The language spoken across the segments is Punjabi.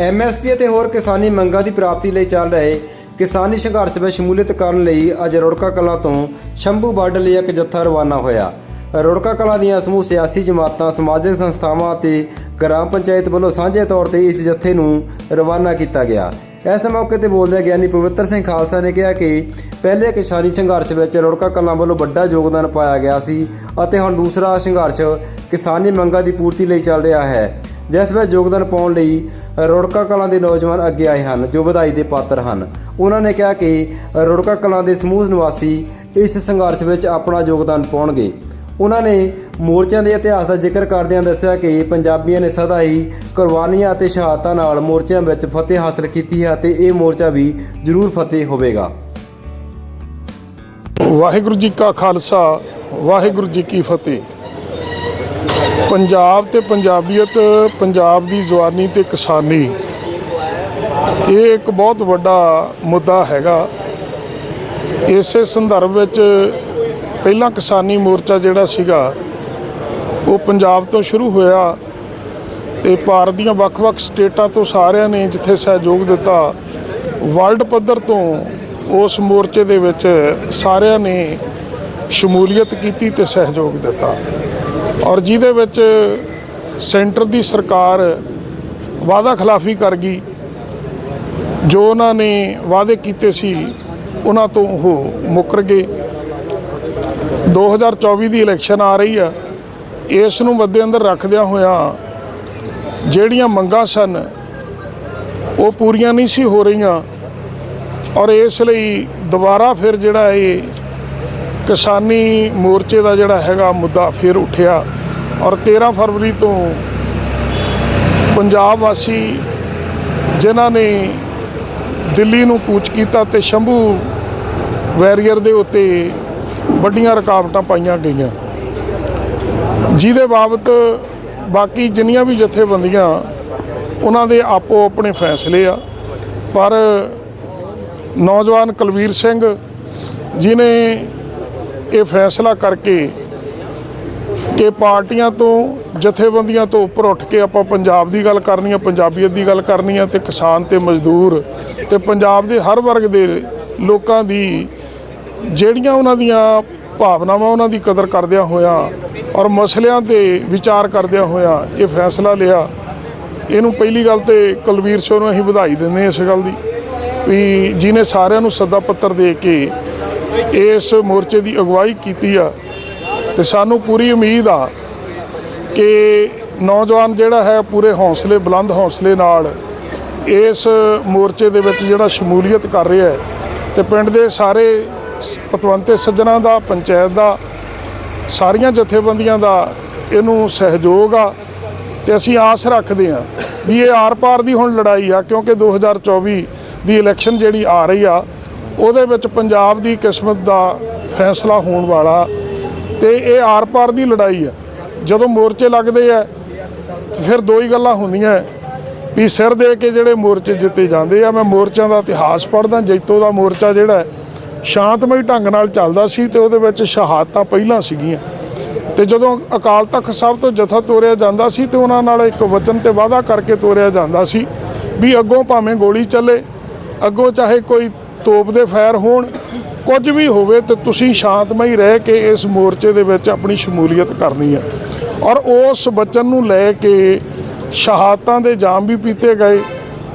ਐਮਐਸਪੀ ਅਤੇ ਹੋਰ ਕਿਸਾਨੀ ਮੰਗਾਂ ਦੀ ਪ੍ਰਾਪਤੀ ਲਈ ਚੱਲ ਰਹੇ ਕਿਸਾਨੀ ਸੰਘਰਸ਼ ਵਿੱਚ ਸ਼ਮੂਲੀਅਤ ਕਰਨ ਲਈ ਅੱਜ ਰੁੜਕਾ ਕਲਾਂ ਤੋਂ ਸ਼ੰਭੂ ਬਾਰਡਰ ਲਈ ਇੱਕ ਜੱਥਾ ਰਵਾਨਾ ਹੋਇਆ। ਰੁੜਕਾ ਕਲਾਂ ਦੀਆਂ ਸਮੂਹ ਸਿਆਸੀ ਜਮਾਤਾਂ, ਸਮਾਜਿਕ ਸੰਸਥਾਵਾਂ ਅਤੇ ਗ੍ਰਾਮ ਪੰਚਾਇਤ ਵੱਲੋਂ ਸਾਂਝੇ ਤੌਰ ਤੇ ਇਸ ਜੱਥੇ ਨੂੰ ਰਵਾਨਾ ਕੀਤਾ ਗਿਆ। ਇਸ ਮੌਕੇ ਤੇ ਬੋਲਦਿਆਂ ਗਿਆਨੀ ਪਵਿੱਤਰ ਸਿੰਘ ਖਾਲਸਾ ਨੇ ਕਿਹਾ ਕਿ ਪਹਿਲੇ ਕਿਸਾਨੀ ਸੰਘਰਸ਼ ਵਿੱਚ ਰੁੜਕਾ ਕਲਾਂ ਵੱਲੋਂ ਵੱਡਾ ਯੋਗਦਾਨ ਪਾਇਆ ਗਿਆ ਸੀ ਅਤੇ ਹੁਣ ਦੂਸਰਾ ਸੰਘਰਸ਼ ਕਿਸਾਨੀ ਮੰਗਾਂ ਦੀ ਪੂਰਤੀ ਲਈ ਚੱਲ ਰਿਹਾ ਹੈ। ਜਿਸ ਵਿੱਚ ਯੋਗਦਾਨ ਪਾਉਣ ਲਈ ਰੁੜਕਾ ਕਲਾਂ ਦੇ ਨੌਜਵਾਨ ਅੱਗੇ ਆਏ ਹਨ, ਜੋ ਵਧਾਈ ਦੇ ਪਾਤਰ ਹਨ। ਉਹਨਾਂ ਨੇ ਕਿਹਾ ਕਿ ਰੁੜਕਾ ਕਲਾਂ ਦੇ ਸਮੂਹ ਨਿਵਾਸੀ ਇਸ ਸੰਘਰਸ਼ ਵਿੱਚ ਆਪਣਾ ਯੋਗਦਾਨ ਪਾਉਣਗੇ। ਉਹਨਾਂ ਨੇ ਮੋਰਚਿਆਂ ਦੇ ਇਤਿਹਾਸ ਦਾ ਜ਼ਿਕਰ ਕਰਦਿਆਂ ਦੱਸਿਆ ਕਿ ਪੰਜਾਬੀਆਂ ਨੇ ਸਦਾ ਹੀ ਕੁਰਬਾਨੀਆਂ ਅਤੇ ਸ਼ਹਾਦਤਾਂ ਨਾਲ ਮੋਰਚਿਆਂ ਵਿੱਚ ਫਤਿਹ ਹਾਸਲ ਕੀਤੀ ਹੈ ਅਤੇ ਇਹ ਮੋਰਚਾ ਵੀ ਜ਼ਰੂਰ ਫਤਿਹ ਹੋਵੇਗਾ। ਵਾਹਿਗੁਰੂ ਜੀ ਕਾ ਖਾਲਸਾ, ਵਾਹਿਗੁਰੂ ਜੀ ਕੀ ਫਤਿਹ। ਪੰਜਾਬ ਤੇ ਪੰਜਾਬੀਅਤ, ਪੰਜਾਬ ਦੀ ਜਵਾਨੀ ਤੇ ਕਿਸਾਨੀ, ਇਹ ਇੱਕ ਬਹੁਤ ਵੱਡਾ ਮੁੱਦਾ ਹੈਗਾ। ਇਸੇ ਸੰਦਰਭ ਵਿੱਚ ਪਹਿਲਾਂ ਕਿਸਾਨੀ ਮੋਰਚਾ ਜਿਹੜਾ ਸੀਗਾ, ਉਹ ਪੰਜਾਬ ਤੋਂ ਸ਼ੁਰੂ ਹੋਇਆ ਤੇ ਭਾਰਤ ਦੀਆਂ ਵੱਖ-ਵੱਖ ਸਟੇਟਾਂ ਤੋਂ ਸਾਰਿਆਂ ਨੇ ਜਿੱਥੇ ਸਹਿਯੋਗ ਦਿੱਤਾ, ਵਰਲਡ ਪੱਧਰ ਤੋਂ ਉਸ ਮੋਰਚੇ ਦੇ ਵਿੱਚ ਸਾਰਿਆਂ ਨੇ ਸ਼ਮੂਲੀਅਤ ਕੀਤੀ ਤੇ ਸਹਿਯੋਗ ਦਿੱਤਾ। ਔਰ ਜਿਹਦੇ ਵਿੱਚ ਸੈਂਟਰ ਦੀ ਸਰਕਾਰ ਵਾਅਦਾ ਖਿਲਾਫੀ ਕਰ ਗਈ, ਜੋ ਉਹਨਾਂ ਨੇ ਵਾਅਦੇ ਕੀਤੇ ਸੀ, ਉਹਨਾਂ ਤੋਂ ਉਹ ਮੁੱਕਰ ਗਏ। 2024 ਦੀ ਇਲੈਕਸ਼ਨ ਆ ਰਹੀ ਆ, ਇਸ ਨੂੰ ਮੱਦੇ ਅੰਦਰ ਰੱਖਦਿਆਂ ਹੋਇਆਂ ਜਿਹੜੀਆਂ ਮੰਗਾਂ ਸਨ, ਉਹ ਪੂਰੀਆਂ ਨਹੀਂ ਸੀ ਹੋ ਰਹੀਆਂ। ਔਰ ਇਸ ਲਈ ਦੁਬਾਰਾ ਫਿਰ ਜਿਹੜਾ ਇਹ ਕਿਸਾਨੀ ਮੋਰਚੇ ਦਾ ਜਿਹੜਾ ਹੈਗਾ ਮੁੱਦਾ ਫਿਰ ਉੱਠਿਆ ਔਰ 13 ਫਰਵਰੀ ਤੋਂ ਪੰਜਾਬ ਵਾਸੀ ਜਿਨ੍ਹਾਂ ਨੇ ਦਿੱਲੀ ਨੂੰ ਕੂਚ ਕੀਤਾ ਤੇ ਸ਼ੰਭੂ ਵੈਰੀਅਰ ਦੇ ਉੱਤੇ ਵੱਡੀਆਂ ਰੁਕਾਵਟਾਂ ਪਾਈਆਂ ਗਈਆਂ। ਜਿਹਦੇ ਬਾਬਤ ਬਾਕੀ ਜਿੰਨੀਆਂ ਵੀ ਜਥੇਬੰਦੀਆਂ, ਉਹਨਾਂ ਦੇ ਆਪੋ ਆਪਣੇ ਫੈਸਲੇ ਆ। ਪਰ ਨੌਜਵਾਨ ਕੁਲਵੀਰ ਸਿੰਘ ਜਿਨੇ ਇਹ ਫੈਸਲਾ ਕਰਕੇ ਕਿ ਪਾਰਟੀਆਂ ਤੋਂ, ਜਥੇਬੰਦੀਆਂ ਤੋਂ ਉੱਪਰ ਉੱਠ ਕੇ ਆਪਾਂ ਪੰਜਾਬ ਦੀ ਗੱਲ ਕਰਨੀ ਹੈ ਪੰਜਾਬੀਅਤ ਦੀ ਗੱਲ ਕਰਨੀ ਹੈ ਤੇ ਕਿਸਾਨ ਤੇ ਮਜ਼ਦੂਰ ਤੇ ਪੰਜਾਬ ਦੇ ਹਰ ਵਰਗ ਦੇ ਲੋਕਾਂ ਦੀ ਜਿਹੜੀਆਂ ਉਹਨਾਂ ਦੀਆਂ ਭਾਵਨਾਵਾਂ ਉਹਨਾਂ ਦੀ ਕਦਰ ਕਰਦਿਆਂ ਹੋਇਆਂ ਔਰ ਮਸਲਿਆਂ ਤੇ ਵਿਚਾਰ ਕਰਦਿਆਂ ਹੋਇਆਂ ਇਹ ਫੈਸਲਾ ਲਿਆ। ਇਹਨੂੰ ਪਹਿਲੀ ਗੱਲ ਤੇ ਕੁਲਵੀਰ ਸਿੰਘ ਨੂੰ ਅਸੀਂ ਵਧਾਈ ਦਿੰਦੇ ਇਸ ਗੱਲ ਦੀ ਵੀ ਜਿਹਨੇ ਸਾਰਿਆਂ ਨੂੰ ਸੱਦਾ ਪੱਤਰ ਦੇ ਕੇ ਇਸ ਮੋਰਚੇ ਦੀ ਅਗਵਾਈ ਕੀਤੀ ਆ। ਤੇ ਸਾਨੂੰ ਪੂਰੀ ਉਮੀਦ ਆ ਕਿ ਨੌਜਵਾਨ ਜਿਹੜਾ ਹੈ ਪੂਰੇ ਹੌਸਲੇ, ਬੁਲੰਦ ਹੌਸਲੇ ਨਾਲ ਇਸ ਮੋਰਚੇ ਦੇ ਵਿੱਚ ਜਿਹੜਾ ਸ਼ਮੂਲੀਅਤ ਕਰ ਰਿਹਾ ਹੈ ਤੇ ਪਿੰਡ ਦੇ ਸਾਰੇ ਪਤਵੰਤੇ ਸੱਜਣਾ ਦਾ, ਪੰਚਾਇਤ ਦਾ, ਸਾਰੀਆਂ ਜਥੇਬੰਦੀਆਂ ਦਾ ਇਹਨੂੰ ਸਹਿਯੋਗ ਆ ਤੇ ਅਸੀਂ ਆਸ ਰੱਖਦੇ ਹਾਂ ਵੀ ਇਹ ਆਰ-ਪਾਰ ਦੀ ਹੁਣ ਲੜਾਈ ਆ ਕਿਉਂਕਿ 2024 ਦੀ ਇਲੈਕਸ਼ਨ ਜਿਹੜੀ ਆ ਰਹੀ ਆ ਉਹਦੇ ਵਿੱਚ ਪੰਜਾਬ ਦੀ ਕਿਸਮਤ ਦਾ ਫੈਸਲਾ ਹੋਣ ਵਾਲਾ ਤੇ ਇਹ ਆਰ-ਪਾਰ ਦੀ ਲੜਾਈ ਆ ਜਦੋਂ ਮੋਰਚੇ ਲੱਗਦੇ ਆ ਫਿਰ ਦੋ ਹੀ ਗੱਲਾਂ ਹੁੰਦੀਆਂ ਵੀ ਸਿਰ ਦੇ ਕੇ ਜਿਹੜੇ ਮੋਰਚੇ ਜਿੱਤੇ ਜਾਂਦੇ ਆ, ਮੈਂ ਮੋਰਚਿਆਂ ਦਾ ਇਤਿਹਾਸ ਪੜ੍ਹਦਾ, ਜੈਤੋ ਦਾ ਮੋਰਚਾ ਜਿਹੜਾ ਸ਼ਾਂਤਮਈ ਢੰਗ ਨਾਲ ਚੱਲਦਾ ਸੀ ਤੇ ਉਹਦੇ ਵਿੱਚ ਸ਼ਹਾਦਤਾਂ ਪਹਿਲਾਂ ਸੀਗੀਆਂ। ਤੇ ਜਦੋਂ ਅਕਾਲ ਤਖਤ ਸਾਹਿਬ ਤੋਂ ਜਥਾ ਤੋਰਿਆ ਜਾਂਦਾ ਸੀ ਤੇ ਉਹਨਾਂ ਨਾਲ ਇੱਕ ਵਚਨ ਤੇ ਵਾਅਦਾ ਕਰਕੇ ਤੋਰਿਆ ਜਾਂਦਾ ਸੀ ਵੀ ਅੱਗੋਂ ਭਾਵੇਂ ਗੋਲੀ ਚੱਲੇ, ਅੱਗੋਂ ਚਾਹੇ ਕੋਈ ਤੋਪ ਦੇ ਫਾਇਰ ਹੋਣ, ਕੁਝ ਵੀ ਹੋਵੇ ਤੇ ਤੁਸੀਂ ਸ਼ਾਂਤਮਈ ਰਹਿ ਕੇ ਇਸ ਮੋਰਚੇ ਦੇ ਵਿੱਚ ਆਪਣੀ ਸ਼ਮੂਲੀਅਤ ਕਰਨੀ ਹੈ। ਔਰ ਉਸ ਬਚਨ ਨੂੰ ਲੈ ਕੇ ਸ਼ਹਾਦਤਾਂ ਦੇ ਜਾਮ ਵੀ ਪੀਤੇ ਗਏ।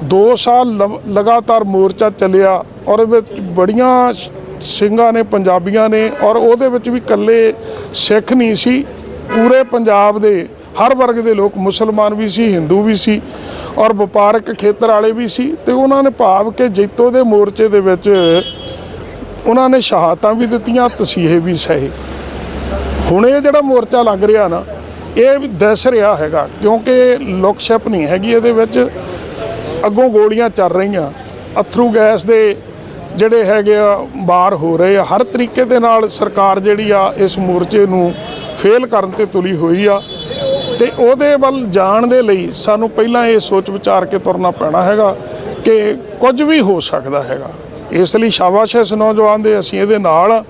2 ਸਾਲ ਲਵ- ਲਗਾਤਾਰ ਮੋਰਚਾ ਚੱਲਿਆ ਔਰ ਇਹਦੇ ਵਿੱਚ ਬੜੀਆਂ ਸਿੰਘਾਂ ਨੇ, ਪੰਜਾਬੀਆਂ ਨੇ ਔਰ ਉਹਦੇ ਵਿੱਚ ਵੀ ਇਕੱਲੇ ਸਿੱਖ ਨਹੀਂ ਸੀ। ਪੂਰੇ ਪੰਜਾਬ ਦੇ ਹਰ ਵਰਗ ਦੇ ਲੋਕ ਮੁਸਲਮਾਨ ਵੀ ਸੀ, ਹਿੰਦੂ ਵੀ ਸੀ। ਔਰ ਵਪਾਰਕ ਖੇਤਰ ਵਾਲੇ ਵੀ ਸੀ ਤੇ ਉਹਨਾਂ ਨੇ ਭਾਵ ਕਿ ਜੈਤੋ ਦੇ ਮੋਰਚੇ ਦੇ ਵਿੱਚ ਉਹਨਾਂ ਨੇ ਸ਼ਹਾਦਤਾਂ ਵੀ ਦਿੱਤੀਆਂ, ਤਸੀਹੇ ਵੀ ਸਹੇ। ਹੁਣ ਇਹ ਜਿਹੜਾ ਮੋਰਚਾ ਲੱਗ ਰਿਹਾ ਨਾ, ਇਹ ਵੀ ਦਿਸ ਰਿਹਾ ਹੈਗਾ, ਕਿਉਂਕਿ ਲੋਕਸ਼ਪ ਨਹੀਂ ਹੈਗੀ ਇਹਦੇ ਵਿੱਚ। ਅੱਗੋਂ ਗੋਲੀਆਂ ਚੱਲ ਰਹੀਆਂ। ਅਥਰੂ ਗੈਸ ਦੇ ਜਿਹੜੇ ਹੈਗੇ ਆ, ਬਾਹਰ ਹੋ ਰਹੇ ਆ। ਹਰ ਤਰੀਕੇ ਦੇ ਨਾਲ ਸਰਕਾਰ ਜਿਹੜੀ ਆ, ਇਸ ਮੋਰਚੇ ਨੂੰ ਫੇਲ ਕਰਨ ਤੇ ਤੁਲੀ ਹੋਈ ਆ। ਤੇ ਉਹਦੇ ਵੱਲ ਜਾਣ ਦੇ ਲਈ ਸਾਨੂੰ ਪਹਿਲਾਂ ਇਹ ਸੋਚ ਵਿਚਾਰ ਕੇ ਤੁਰਨਾ ਪੈਣਾ ਹੈਗਾ ਕਿ ਕੁਝ ਵੀ ਹੋ ਸਕਦਾ ਹੈਗਾ। ਇਸ ਲਈ ਸ਼ਾਬਾਸ਼ ਇਸ ਨੌਜਵਾਨ ਦੇ ਅਸੀਂ ਇਹਦੇ ਨਾਲ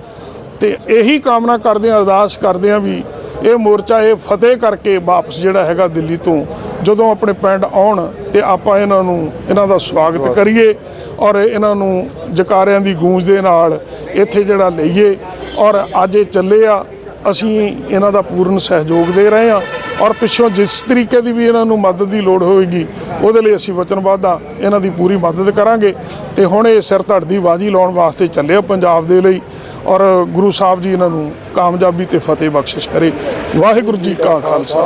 ਤੇ ਇਹੀ ਕਾਮਨਾ ਕਰਦੇ ਹਾਂ ਅਰਦਾਸ ਕਰਦੇ ਹਾਂ ਵੀ ਇਹ ਮੋਰਚਾ ਇਹ ਫਤਿਹ ਕਰਕੇ ਵਾਪਸ ਜਿਹੜਾ ਹੈਗਾ ਦਿੱਲੀ ਤੋਂ ਜਦੋਂ ਆਪਣੇ ਪਿੰਡ ਆਉਣ ਤੇ ਆਪਾਂ ਇਹਨਾਂ ਨੂੰ ਇਹਨਾਂ ਦਾ ਸਵਾਗਤ ਕਰੀਏ ਔਰ ਇਹਨਾਂ ਨੂੰ ਜਕਾਰਿਆਂ ਦੀ ਗੂੰਜ ਦੇ ਨਾਲ ਇੱਥੇ ਜਿਹੜਾ ਲਈਏ ਔਰ ਅੱਜ ਇਹ ਚੱਲੇ ਆ ਅਸੀਂ ਇਹਨਾਂ ਦਾ ਪੂਰਨ ਸਹਿਯੋਗ ਦੇ ਰਹੇ ਹਾਂ। ਔਰ ਪਿੱਛੋਂ ਜਿਸ ਤਰੀਕੇ ਦੀ ਵੀ ਇਹਨਾਂ ਨੂੰ ਮਦਦ ਦੀ ਲੋੜ ਹੋਏਗੀ, ਉਹਦੇ ਲਈ ਅਸੀਂ ਵਚਨਬੱਧ ਆ, ਇਹਨਾਂ ਦੀ ਪੂਰੀ ਮਦਦ ਕਰਾਂਗੇ। ਤੇ ਹੁਣ ਇਹ ਸਿਰ ਧੜ ਦੀ ਬਾਜੀ ਲਾਉਣ ਵਾਸਤੇ ਚੱਲੇ ਪੰਜਾਬ ਦੇ ਲਈ ਔਰ ਗੁਰੂ ਸਾਹਿਬ ਜੀ ਇਹਨਾਂ ਨੂੰ ਕਾਮਯਾਬੀ ਤੇ ਫਤਿਹ ਬਖਸ਼ਿਸ਼ ਕਰੇ। ਵਾਹਿਗੁਰੂ ਜੀ ਕਾ ਖਾਲਸਾ,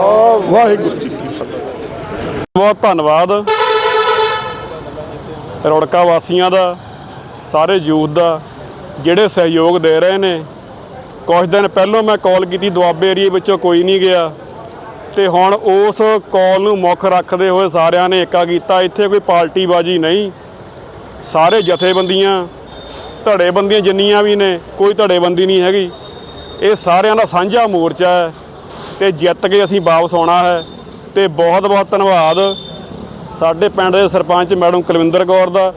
ਵਾਹਿਗੁਰੂ ਜੀ ਕੀ ਫਤਿਹ। ਬਹੁਤ ਧੰਨਵਾਦ। ਰੌੜਕਾ ਵਾਸੀਆਂ ਦਾ, ਸਾਰੇ ਯੂਥ ਦਾ, ਜਿਹੜੇ ਸਹਿਯੋਗ ਦੇ ਰਹੇ ਨੇ। ਕੁਝ ਦਿਨ ਪਹਿਲਾਂ ਮੈਂ ਕਾਲ ਕੀਤੀ, ਦੁਆਬੇ ਏਰੀਏ ਵਿੱਚੋਂ ਕੋਈ ਨਹੀਂ ਗਿਆ। ਤੇ ਹੁਣ ਉਸ ਕਾਲ ਨੂੰ ਮੁੱਖ ਰੱਖਦੇ ਹੋਏ ਸਾਰਿਆਂ ਨੇ ਏਕਾ ਕੀਤਾ। ਇੱਥੇ ਕੋਈ ਪਾਰਟੀਬਾਜ਼ੀ ਨਹੀਂ। ਸਾਰੇ ਜਥੇਬੰਦੀਆਂ, ਧੜੇਬੰਦੀਆਂ ਜਿੰਨੀਆਂ ਵੀ ਨੇ, ਕੋਈ ਧੜੇਬੰਦੀ ਨਹੀਂ ਹੈਗੀ। ਇਹ ਸਾਰਿਆਂ ਦਾ ਸਾਂਝਾ ਮੋਰਚਾ ਹੈ ਤੇ ਜਿੱਤ ਕੇ ਅਸੀਂ ਵਾਪਸ ਆਉਣਾ ਹੈ ਤੇ ਬਹੁਤ ਬਹੁਤ ਧੰਨਵਾਦ। ਸਾਡੇ ਪਿੰਡ ਦੇ ਸਰਪੰਚ ਮੈਡਮ ਕੁਲਵਿੰਦਰ ਕੌਰ ਦਾ,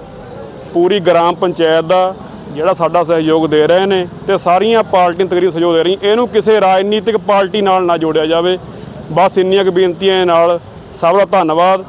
ਪੂਰੀ ਗ੍ਰਾਮ ਪੰਚਾਇਤ ਦਾ, ਜਿਹੜਾ ਸਾਡਾ ਸਹਿਯੋਗ ਦੇ ਰਹੇ ਨੇ ਤੇ ਸਾਰੀਆਂ ਪਾਰਟੀਆਂ ਤਕਰੀਬਨ ਸਹਿਯੋਗ ਦੇ ਰਹੀਆਂ। ਇਹਨੂੰ ਕਿਸੇ ਰਾਜਨੀਤਿਕ ਪਾਰਟੀ ਨਾਲ ਨਾ ਜੋੜਿਆ ਜਾਵੇ। ਬਸ ਇੰਨੀਆਂ ਕੁ ਬੇਨਤੀਆਂ ਨਾਲ ਸਭ ਦਾ ਧੰਨਵਾਦ।